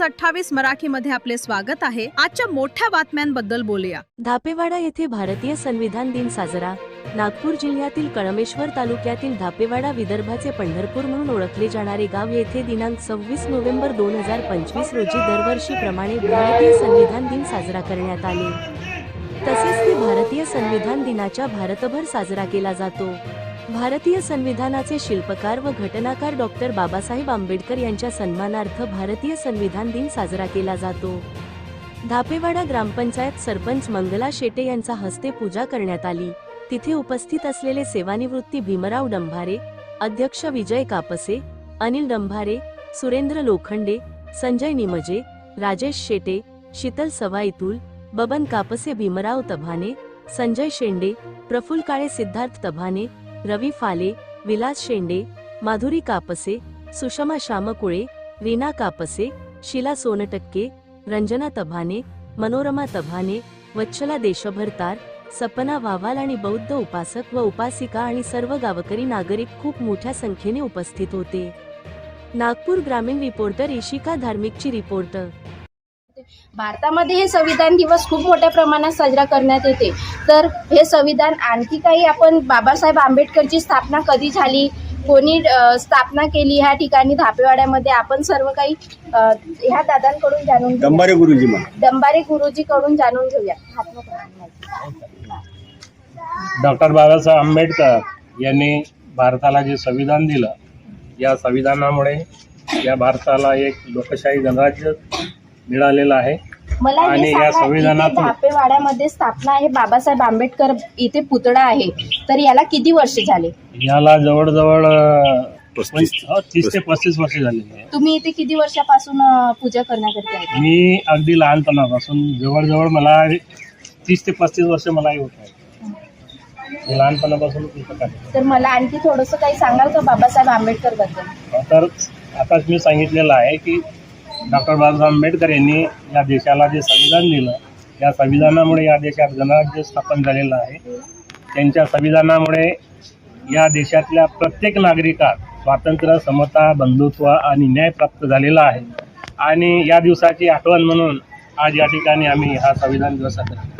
News अठ्ठावीस मराठी मध्ये आपले स्वागत आहे. आजच्या मोठ्या बातम्यांबद्दल बोलूया. धापेवाडा येथे भारतीय संविधान दिन साजरा. नागपूर जिल्ह्यातील कळमेश्वर तालुक्यातील धापेवाडा विदर्भाचे पंढरपूर म्हणून ओळखले जाणारे गाव येथे दिनांक सव्वीस नोव्हेंबर दोन हजार पंचवीस रोजी दरवर्षीप्रमाणे भारतीय संविधान दिन साजरा करण्यात आले. तसेच ते भारतीय संविधान दिनाच्या भारतभर साजरा केला जातो. भारतीय संविधानाचे शिल्पकार व घटनाकार डॉक्टर बाबासाहेब आंबेडकर यांच्या सन्मानार्थ भारतीय संविधान दिन साजरा केला जातो. धापेवाडा ग्रामपंचायत सरपंच मंगला शेटे यांचा हस्ते पूजा करण्यात आली. तिथे उपस्थित असलेले सेवानिवृत्ती भीमराव डंभारे अध्यक्ष विजय कापसे अनिल डंभारे सुरेंद्र लोखंडे संजय निमजे राजेश शेटे शीतल सवाईतुल बबन कापसे भीमराव तभाने संजय शेंडे प्रफुल काळे सिद्धार्थ तभाने रवी फाले विलास शेंडे माधुरी कापसे सुषमा श्यामकुळे रीना कापसे शिला सोनटक्के रंजना तभाने मनोरमा तभाने वच्छला देशभरतार सपना वावाल आणि बौद्ध उपासक व उपासिका आणि सर्व गावकरी नागरिक खूप मोठ्या संख्येने उपस्थित होते. नागपूर ग्रामीण रिपोर्टर इशिका धार्मिकची रिपोर्टर भारतामध्ये हे संविधान दिवस खूप मोठ्या प्रमाणात साजरा करण्यात येते. तर हे संविधान आणखी काही आपण बाबासाहेब आंबेडकरची स्थापना कधी झाली? कोणी स्थापना केली? ह्या ठिकाणी धापेवाड्यामध्ये आपण सर्व काही ह्या दादांकडून जाणून घेऊया. दंबारे गुरुजी दंबारे गुरुजीकडून जाणून घेऊया. डॉक्टर बाबासाहेब आंबेडकर यांनी भारताला जे संविधान दिलं या संविधानामुळे या भारताला एक लोकशाही गणराज्य मिळालेलं आहे. मला आणि या सांगा इथे संविधानातून- धापेवाड्यामध्ये स्थापना आहे बाबासाहेब आंबेडकर इथे पुतळा आहे. तर याला किती वर्ष झाले? याला जवळजवळ अं, पस्तीस. हो, तीस ते पस्तीस. वर्ष झालेली आहे तुम्ही इथे किती वर्षापासून अ, पूजा करण्याकरता आहे मी अगदी लहानपणापासून जवळजवळ मला तीस ते पस्तीस वर्ष मलाही होत आहे मी लहानपणापासून तर मला आणखी थोडंसं काही सांगाल का बाबासाहेब आंबेडकरबद्दल? तर आताच मी सांगितलेलं आहे की डॉक्टर बाबासाहेब आंबेडकर यांनी या देशाला जे संविधान दिलं या संविधानामुळे या देशात गणराज्य स्थापन झालेलं आहे. त्यांच्या संविधानामुळे या देशातल्या प्रत्येक नागरिकात स्वातंत्र्य समता बंधुत्व आणि न्याय प्राप्त झालेला आहे. आणि या दिवसाची आठवण म्हणून आज या ठिकाणी आम्ही हा संविधान दिवस साजरा